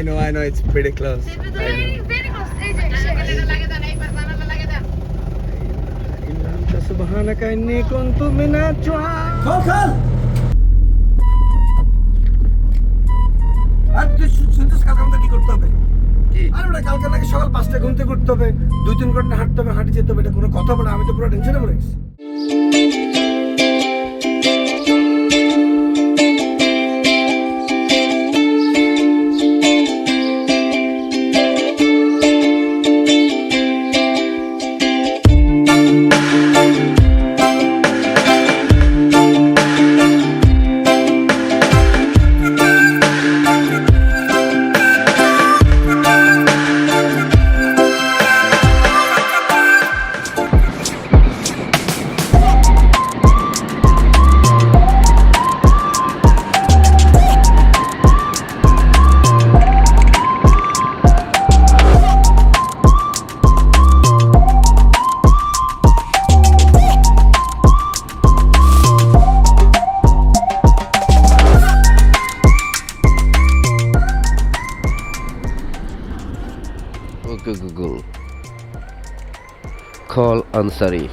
I know, I know, it's pretty close. I know. Very close. এই যে, সে- إن أنت سبحانك إني كنت من الدعاء আর তুই শু- শুনছিস কালকে আমাদের কি করতে হবে কি? আর ওটা কালকে নাকি সকাল পাঁচটায় ঘুমতে করতে হবে দুই তিন ঘন্টা হাঁটতে হবে হাঁটে যেতে হবে এটা কোনো কথা বলে আমি তো পুরো টেনশনে পড়ে গেছি Okay, Google. Call Ansari.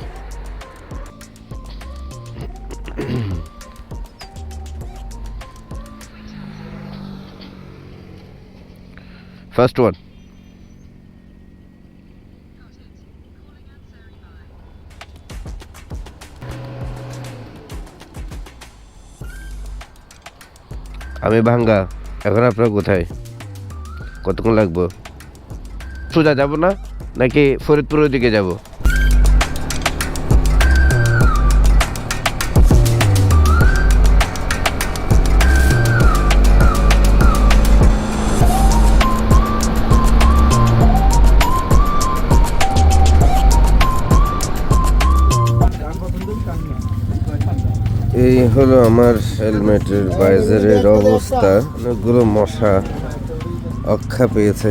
First one. আমি ভাঙ্গা এখন আপনার কোথায় কতক্ষণ লাগবে সোজা যাব না, নাকি ফরিদপুরের দিকে যাব? এই হলো আমার হেলমেটের বাইজারের অবস্থা। অনেকগুলো মশা অক্ষা পেয়েছে।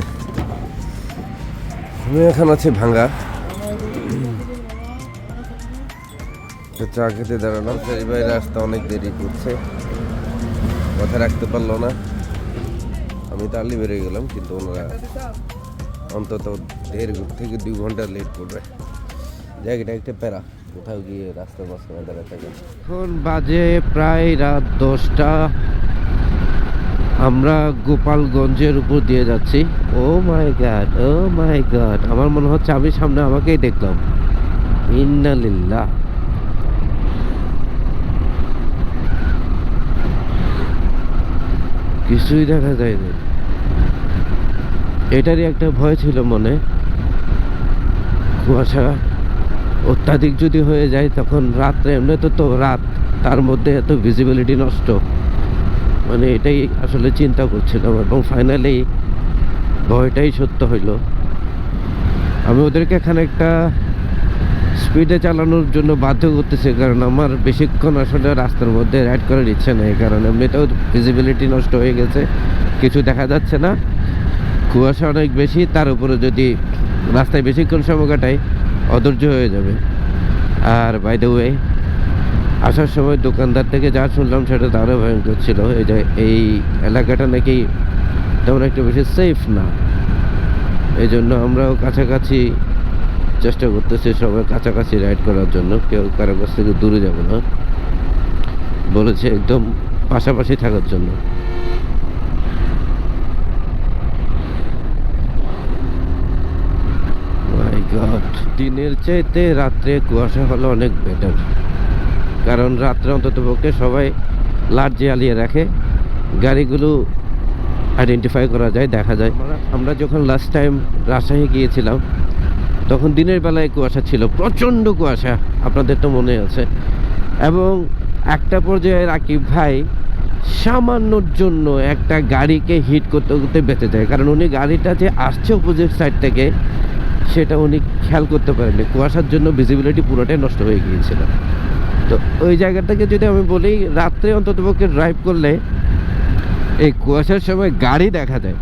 এখন আছি ভাঙ্গা। চা খেতে দাঁড়ালাম। সেই বাইরে আসতে অনেক দেরি করছে। কথা রাখতে পারল না। আমি তো আর্লি বেরিয়ে গেলাম, কিন্তু ওনারা অন্তত দেড় থেকে দুই ঘণ্টা লেট করবে। জায়গাটা একটা প্যারা। কোথাও গিয়ে রাস্তার মাঝখানে দাঁড়াতে এখন বাজে প্রায় রাত দশটা। আমরা গোপালগঞ্জের উপর দিয়ে যাচ্ছি। Oh my god, oh my god. আমার মনে হচ্ছে আমি সামনে আমাকেই দেখলাম। ইন্নালিল্লাহ কিছুই দেখা যায়নি। এটারই একটা ভয় ছিল মনে। কুয়াশা অত্যাধিক যদি হয়ে যায়, তখন রাত্রে এমনি তো তো রাত, তার মধ্যে এত ভিজিবিলিটি নষ্ট। মানে এটাই আসলে চিন্তা করছিলাম এবং ফাইনালি ভয়টাই সত্য হইল। আমি ওদেরকে এখানে একটা স্পিডে চালানোর জন্য বাধ্য করতেছি, কারণ আমার বেশিক্ষণ আসলে রাস্তার মধ্যে রাইড করার ইচ্ছে নেই। কারণ এমনিতেও ভিজিবিলিটি নষ্ট হয়ে গেছে, কিছু দেখা যাচ্ছে না। কুয়াশা অনেক বেশি, তার উপরে যদি রাস্তায় বেশিক্ষণ সময় কাটাই, অধৈর্য হয়ে যাবে। আর বাই দ্য ওয়ে আসার সময় দোকানদার থেকে যা শুনলাম সেটা তো আরও ভয়ঙ্কর ছিল। এই যে এই এলাকাটা নাকি তেমন একটা বেশি সেফ না। এই জন্য আমরাও কাছাকাছি চেষ্টা করতেছি সবাই কাছাকাছি রাইড করার জন্য। কেউ কারও কাছ থেকে দূরে যাব না। বলেছে একদম পাশাপাশি থাকার জন্য। দিনের চাইতে রাত্রে কুয়াশা হলো অনেক বেটার কারণ রাত্রে অন্তত পক্ষে সবাই লাইট জ্বালিয়ে রাখে। গাড়িগুলো আইডেন্টিফাই করা যায়, দেখা যায়। আমরা- আমরা যখন লাস্ট টাইম রাজশাহী গিয়েছিলাম, তখন দিনের বেলায় কুয়াশা ছিল, প্রচণ্ড কুয়াশা, আপনাদের তো মনে আছে। এবং একটা পর্যায়ে রাকিব ভাই সামান্যর জন্য একটা গাড়িকে হিট করতে করতে বেঁচে যায়। কারণ উনি গাড়িটা যে আসছে অপোজিট সাইড থেকে, সেটা উনি খেয়াল করতে পারেননি। কুয়াশার জন্য ভিজিবিলিটি পুরোটাই নষ্ট হয়ে গিয়েছিল। তো ওই জায়গাটাকে যদি আমি বলি, রাত্রে অন্ততপক্ষে ড্রাইভ করলে এই কুয়াশার সময় গাড়ি দেখা যায়।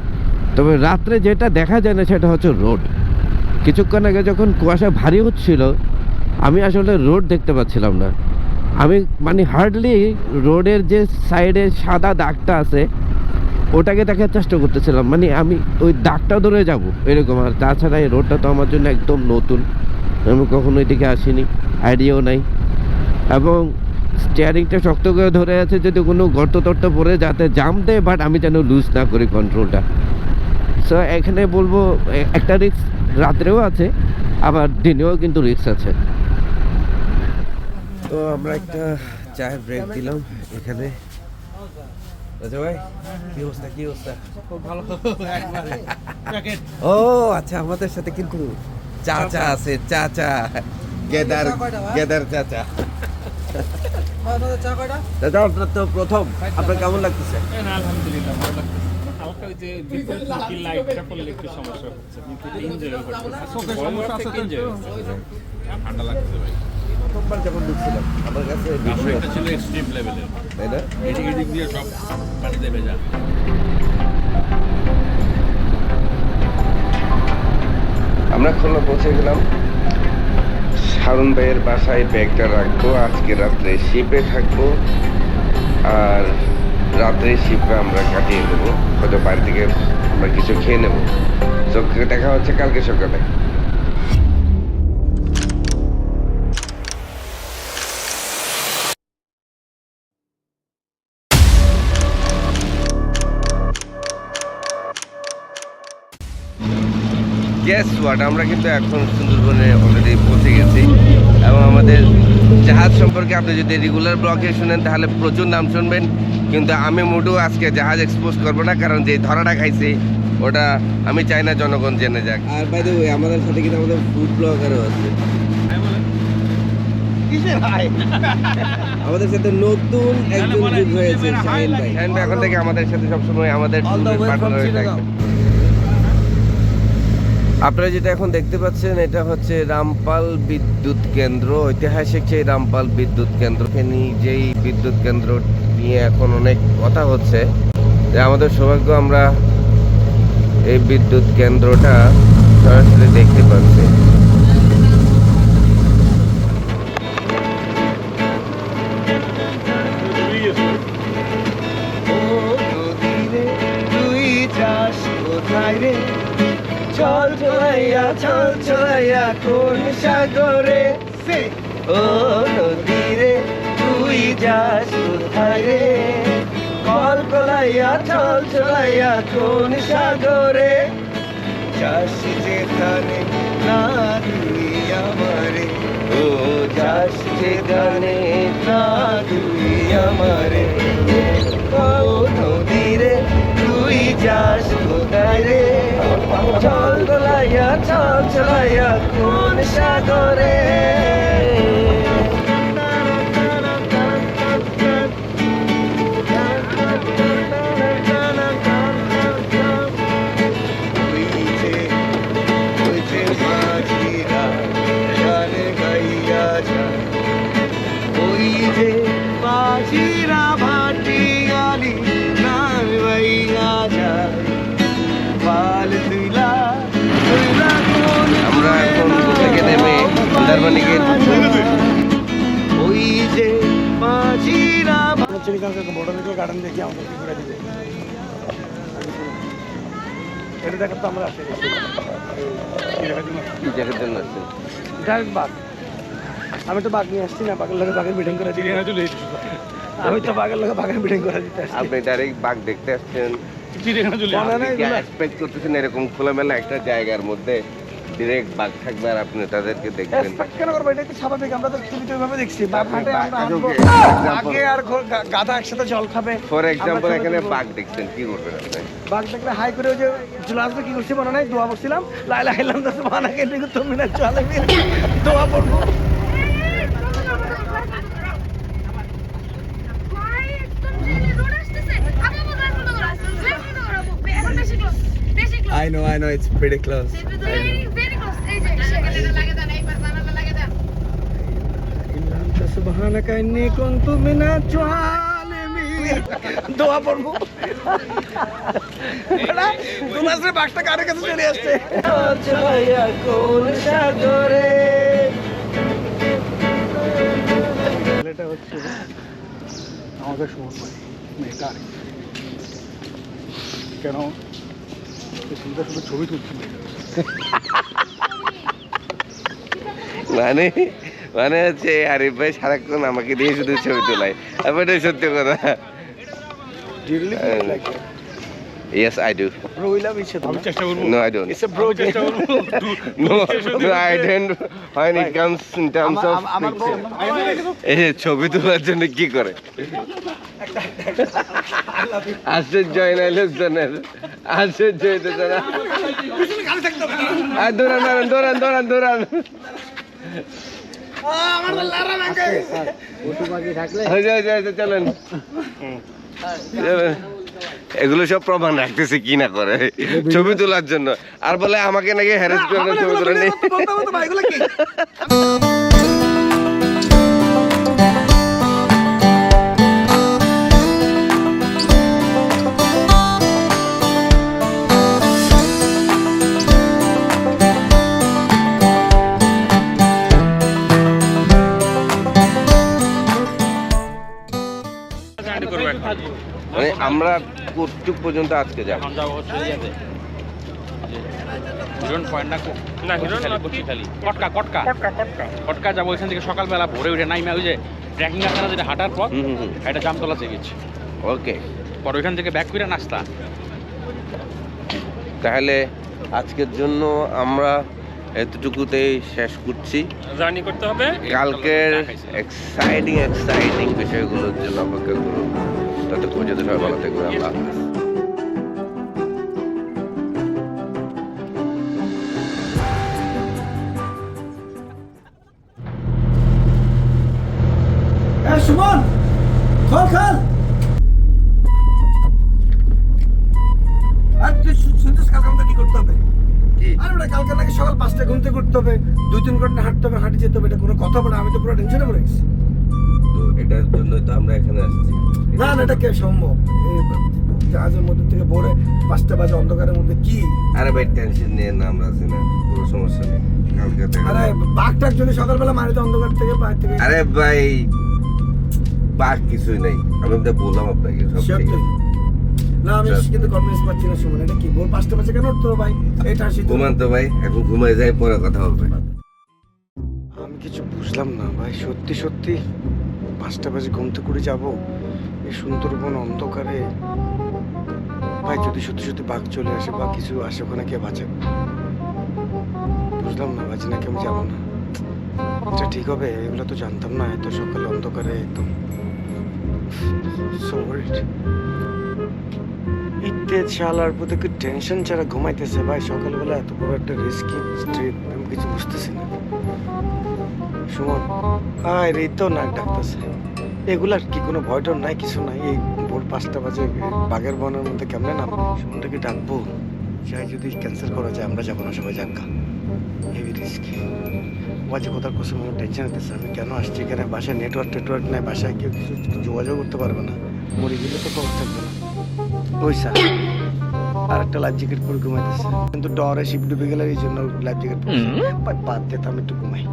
তবে রাত্রে যেটা দেখা যায় না, সেটা হচ্ছে রোড কিছুক্ষণ আগে যখন কুয়াশা ভারী হচ্ছিল, আমি আসলে রোড দেখতে পাচ্ছিলাম না। আমি মানে হার্ডলি রোডের যে সাইডে সাদা দাগটা আছে, ওটাকে দেখার চেষ্টা করতেছিলাম। মানে আমি ওই দাগটা ধরে যাব, এরকম। আর তাছাড়া এই রোডটা তো আমার জন্য একদম নতুন। আমি কখনো এদিকে আসিনি, আইডিয়াও নাই। এবং স্টিয়ারিংটা শক্ত করে ধরে আছে যদি কোনো গর্ত টর্ত পড়ে যাতে জাম দেয় বাট আমি যেন লুজ না করি কন্ট্রোলটা সো এখানে বলব একটা রিক্স রাত্রেও আছে আবার দিনেও কিন্তু রিক্স আছে। তো আমরা একটা চায়ের ব্রেক দিলাম এখানে। রাজা ভাই কি অবস্থা কি অবস্থা? খুব ভালো ও আচ্ছা আমাদের সাথে কিন্তু চাচা আছে চাচা। গেদার গেদার চাচা। দাদা আপনার তো প্রথম। আপনার কেমন লাগতেছে? আলহামদুলিল্লাহ ভালো লাগতেছে। হালকা ওই যে লাইটটা পড়লে একটু সমস্যা হচ্ছে। কিন্তু এনজয় করতেছে সমস্যা আছে ঠান্ডা লাগছে ভাই। প্রথমবার যখন ঢুকছিলাম আমার কাছে একটা ছিল এক্সট্রিম লেভেলের তাই না? এদিক এদিক দিয়ে সব পানিতে ভেজা। আমরা খুলনা পৌঁছে গেলাম। শারুন ভাইয়ের বাসায় ব্যাগটা রাখব, আজকে রাত্রে শিপে থাকব, আর রাত্রে শিপে আমরা কাটিয়ে দেবো, হয়তো বাড়ি থেকে আমরা কিছু খেয়ে নেব। তো দেখা হচ্ছে কালকে সকালে। গেস হোয়াট আমরা কিন্তু এখন সুন্দরবনে অলরেডি পৌঁছে গেছি। এবং আমাদের জাহাজ সম্পর্কে আপনি যদি রেগুলার ব্লগে শুনেন তাহলে প্রচুর নাম শুনবেন। কিন্তু আমি মোটেও আজকে জাহাজ এক্সপোজ করব না কারণ যে ধরাটা খাইছি ওটা আমি চাই না জনগণ জেনে যাক। আর বাই দ্য ওয়ে আমাদের সাথে কিন্তু আমাদের ফুড ব্লগারও আছে। আমাদের সাথে নতুন একজন যুগ হয়েছে শাহিন ভাই। শাহিন ভাই এখন থেকে আমাদের সাথে সবসময় আমাদের পার্টনার হয়ে থাকবে আপনারা যেটা এখন দেখতে পাচ্ছেন, এটা হচ্ছে রামপাল বিদ্যুৎ কেন্দ্র। ঐতিহাসিক সেই রামপাল বিদ্যুৎ কেন্দ্র। যেই বিদ্যুৎ কেন্দ্র নিয়ে এখন অনেক কথা হচ্ছে। যে আমাদের সৌভাগ্য, আমরা এই বিদ্যুৎ কেন্দ্রটা সরাসরি দেখতে পাচ্ছি। চলাইয়া চল চলাইয়া কোন সাগরে? ও নদীরে তুই যাস কোথায় কল কলাইয়া চল চলাইয়া কোন সাগরে? যাস যেখানে, না তুই আমারে। ও যাস যেখানে, না তুই আমারে। ও যাস কোথায় রে? চল গলাইয়া চল চলাইয়া কোন সাগরে? ওই যে মাঝিরা বোটানিক্যাল গার্ডেন দেখি আমাদের কি করে দিবে এটা দেখার তো আমরা আসি কি জায়গার জন্য আসছেন। ডাইরেক্ট বাঘ আমি তো বাঘ নিয়ে আসছি না বাঘের লোকে বাঘের মিটিং করে চলে আমি তো বাঘের লোকে বাঘের মিটিং করে দিতে আপনি ডাইরেক্ট বাঘ দেখতে আসছেন। চলে এক্সপেক্ট করতেছেন এরকম খোলামেলা একটা জায়গার মধ্যে ডিরেক্ট বাঘ থাকবে আর আপনি তাদেরকে দেখবেন। কেন করব? এটা তো স্বাভাবিক আমরা তো ছবিতে ওইভাবে দেখছি। বাঘ হাঁটে বাঘে আর গাধা একসাথে জল খাবে। ফর এক্সাম্পল এখানে বাঘ দেখছেন কি করবেন আপনি? বাঘ দেখলে হাই করে ওই যে চলে আসবে কি করছি মনে নাই? দোয়া পড়ছিলাম লাইলা খাইলাম দশ মানা কেটে তুমি না চলে দোয়া পড়ব। I know, I know, it's pretty close. সুবহানাকা ইন্নী কুনতু মিনাজ জালিমিন দোয়া পড়ব। বড়া তোমার সে কারে কাছে চলে আসছে? ছায়া কোন সাগরে? এটা হচ্ছে আমাকে শুভ কেন? সুন্দর ছবি তুলছি মানে মানে হচ্ছে আরিফ ভাই সারাক্ষণ আমাকে দিয়ে শুধু ছবি তোলায়। আমি এটাই সত্যি কথা। Yes I do Bro, we love each other. আমি চেষ্টা করব। No It's a bro. No no I don't when it comes in terms of এই যে ছবি তোলার জন্য কি করে? আশ্চর্য হয় না লোকজনের? আশ্চর্য হইতেছে না আর দৌড়ান দৌড়ান দৌড়ান দৌড়ান দৌড়ান। চলেন। এগুলো সব প্রমাণ রাখতেছে কি না করে ছবি তোলার জন্য আর বলে আমাকে নাকি হ্যারেস করে ছবি তোলা নেই আমরা কতটুক পর্যন্ত আজকে যাব? পয়েন্ট না কটকা কটকা। যাব ওইখান থেকে সকালবেলা ভোরে উঠে নাইমা ওই যে ট্রেকিং যেটা হাঁটার হুম এটা জামতলা চেয়ে ওকে। পর ওইখান থেকে ব্যাক করে নাস্তা। তাহলে আজকের জন্য আমরা এতটুকুতেই শেষ করছি। জার্নি করতে হবে। কালকের এক্সাইটিং এক্সাইটিং বিষয়গুলোর জন্য অপেক্ষা করুন। ততক্ষণ পর্যন্ত সবাই ভালো থাকবেন আল্লাহ হাফেজ। সুমন খল খাল। আর তুই শুনছিস কালকে আমাদের কি করতে হবে? আর ওটা কালকে নাকি সকাল পাঁচটায় ঘুমতে করতে হবে দুই তিন ঘণ্টা হাঁটতে হবে হাঁটে যেতে হবে এটা কোনো কথা বলে আমি তো পুরো টেনশনে পড়ে গেছি। এটার জন্যই তো আমরা এখানে আসছি। না না এটা কে সম্ভব? জাহাজের মধ্যে থেকে ভোরে পাঁচটা বাজে অন্ধকারের মধ্যে কি? আরে ভাই টেনশন নিয়ে না আমরা আছি না কোনো সমস্যা নেই। আরে বাঘ টাক যদি সকালবেলা মারে তো অন্ধকার থেকে বাইরে থেকে আরে ভাই বাঘ কিছুই নেই। আমি তো বললাম আপনাকে সব না আমি কিন্তু কনভিন্স পাচ্ছি না সুমন এটা কি ভোর পাঁচটা বাজে কেন হবে ভাই? এটা আসি ঘুমান তো ভাই এখন ঘুমাই যাই পরে কথা হবে। আমি কিছু বুঝলাম না ভাই সত্যি সত্যি। পাঁচটা বাজে ঘুমতে করে যাব। এই সুন্দরবন অন্ধকারে। ভাই, যদি সত্যি সত্যি বাঘ চলে আসে বা কিছু আসে, ওখানে কে বাঁচে বুঝলাম না বাজি নাকি আমি যাব না। এটা ঠিক হবে, এগুলো তো জানতাম না, এত সকালে অন্ধকারে একদম। ইতে শালার প্রতি টেনশন ছাড়া ঘুমাইতেছে ভাই, সকালবেলা এত বড় একটা রিস্কি স্ট্রিট আমি কিছু বুঝতেছি না। সুমন আয় রে তো নাক ডাকতেছে। এগুলার কি কোনো ভয় টর নাই কিছু নাই? এই ভোর পাঁচটা বাজে বাঘের বনের মধ্যে কেমনে নামবে? সুমনটাকে ডাকবো। যাই যদি ক্যান্সেল করা যায় আমরা যাব না সবাই যাক্কা হেভি রিস্ক বাজে কোথাও আমার টেনশন হতেছে আমি কেন আসছি এখানে? বাসায় নেটওয়ার্ক টেটওয়ার্ক নাই বাসায় কেউ কিছু যোগাযোগ করতে পারবে না। মরে গেলে তো খবর থাকবে না। পয়সা আর একটা লাইফ জ্যাকেট পরে ঘুমাইতেছে। কিন্তু ডরে শিপ ডুবে গেলে এই জন্য লাইফ জ্যাকেট পরে বাদ দিতে আমি একটু ঘুমাই।